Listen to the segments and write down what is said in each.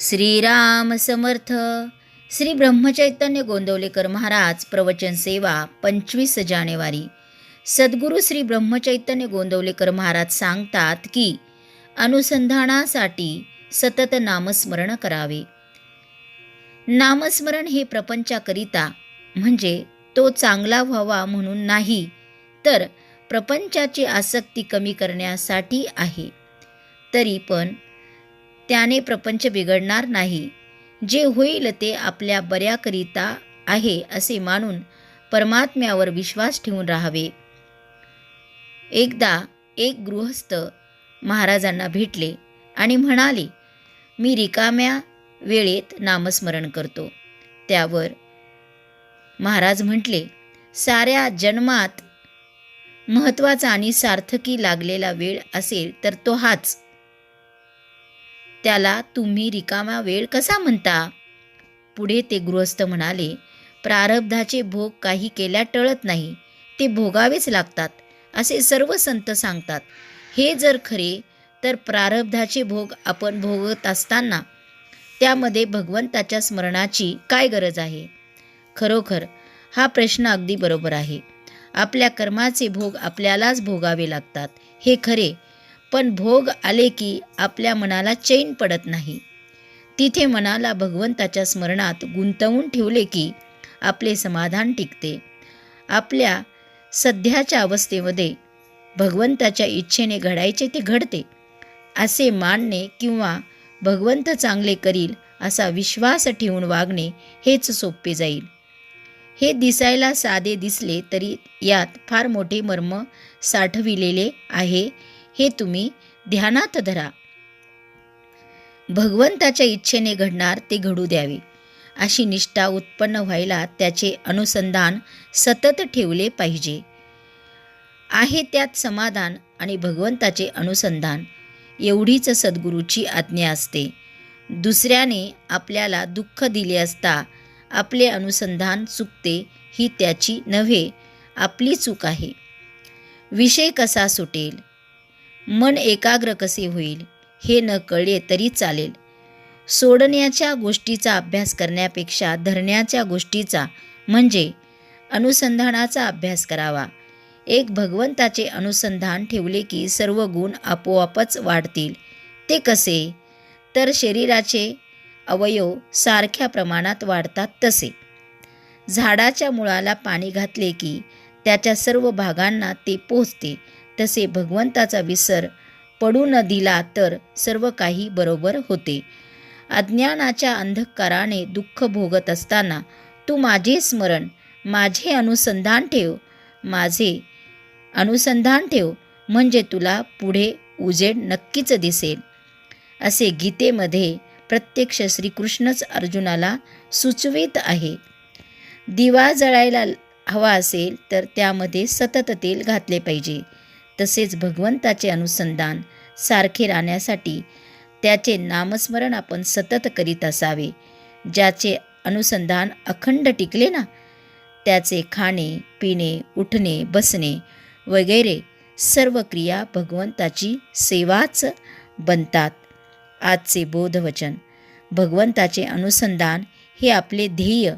श्रीराम समर्थ. श्री ब्रह्मचैतन्य गोंदवलेकर महाराज प्रवचन सेवा पंचवीस जानेवारी. सद्गुरू श्री ब्रह्मचैतन्य गोंदवलेकर महाराज सांगतात की अनुसंधानासाठी सतत नामस्मरण करावे. नामस्मरण हे प्रपंचाकरिता म्हणजे तो चांगला व्हावा म्हणून नाही तर प्रपंचाची आसक्ती कमी करण्यासाठी आहे. तरी पण त्याने प्रपंच बिघडणार नाही. जे होईल ते आपल्या बऱ्याकरिता आहे असे मानून परमात्म्यावर विश्वास ठेवून राहावे. एकदा एक गृहस्थ महाराजांना भेटले आणि म्हणाले मी रिकाम्या वेळेत नामस्मरण करतो. त्यावर महाराज म्हटले साऱ्या जन्मात महत्त्वाचा आणि सार्थकी लागलेला वेळ असेल तर तो हाच. त्याला तुम्ही रिकामा वेळ कसा म्हणता? पुढे ते गृहस्थ म्हणाले प्रारब्धाचे भोग काही केल्या टळत नाही ते भोगावेच लागतात असे सर्व संत सांगतात. हे जर खरे तर प्रारब्धाचे भोग आपण भोगत असताना त्यामध्ये भगवंताच्या स्मरणाची काय गरज आहे? खरोखर हा प्रश्न अगदी बरोबर आहे. आपल्या कर्माचे भोग आपल्यालाच भोगावे लागतात. हे खरे पण भोग आले की आपल्या मनाला चैन पडत नाही. तिथे मनाला भगवंताच्या स्मरणात गुंतवून ठेवले की आपले समाधान टिकते. आपल्या सध्याच्या अवस्थेमध्ये भगवंताच्या इच्छेने घडायचे ते घडते. असे मानणे किंवा भगवंत चांगले करील असा विश्वास ठेवून वागणे हेच सोपे जाईल. हे दिसायला साधे दिसले तरी यात फार मोठे मर्म साठविलेले आहे. हे तुम्ही ध्यानात धरा. भगवंताच्या इच्छेने घडणार ते घडू द्यावे. अशी निष्ठा उत्पन्न व्हायला त्याचे अनुसंधान सतत ठेवले पाहिजे. आहे त्यात समाधान आणि भगवंताचे अनुसंधान. एवढीच सद्गुरूची आज्ञा असते. दुसऱ्याने आपल्याला दुःख दिले असता आपले अनुसंधान चुकते ही त्याची नव्हे आपली चूक आहे. विषय कसा सुटेल? मन एकाग्र कसे होईल हे न कळले तरी चालेल. सोडण्याच्या गोष्टीचा अभ्यास करण्यापेक्षा धरण्याच्या गोष्टीचा म्हणजे अनुसंधानाचा अभ्यास करावा. एक भगवंताचे अनुसंधान ठेवले की सर्व गुण आपोआपच वाढतील. ते कसे? तर शरीराचे अवयव सारख्या प्रमाणात वाढतात तसे. झाडाच्या मुळाला पाणी घातले की त्याच्या सर्व भागांना ते पोचते तसे भगवंताचा विसर पडू न दिला तर सर्व काही बरोबर होते. अज्ञानाच्या अंधकाराने दुःख भोगत असताना तू माझे स्मरण माझे अनुसंधान ठेव. माझे अनुसंधान ठेव म्हणजे तुला पुढे उजेड नक्कीच दिसेल. असे गीतेमध्ये प्रत्यक्ष श्रीकृष्णच अर्जुनाला सुचवित आहे. दिवा जळायला हवा असेल तर त्यामध्ये सतत तेल घातले पाहिजे. तसेच भगवंताचे अनुसंधान सारखे राहण्यासाठी त्याचे नामस्मरण आपण सतत करीत असावे. ज्याचे अनुसंधान अखंड टिकले ना त्याचे खाणे पिणे उठणे बसणे वगैरे सर्व क्रिया भगवंताची सेवाच बनतात. आजचे बोधवचन भगवंताचे अनुसंधान हे आपले ध्येय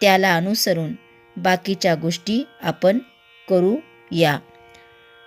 त्याला अनुसरून बाकीच्या गोष्टी आपण करू या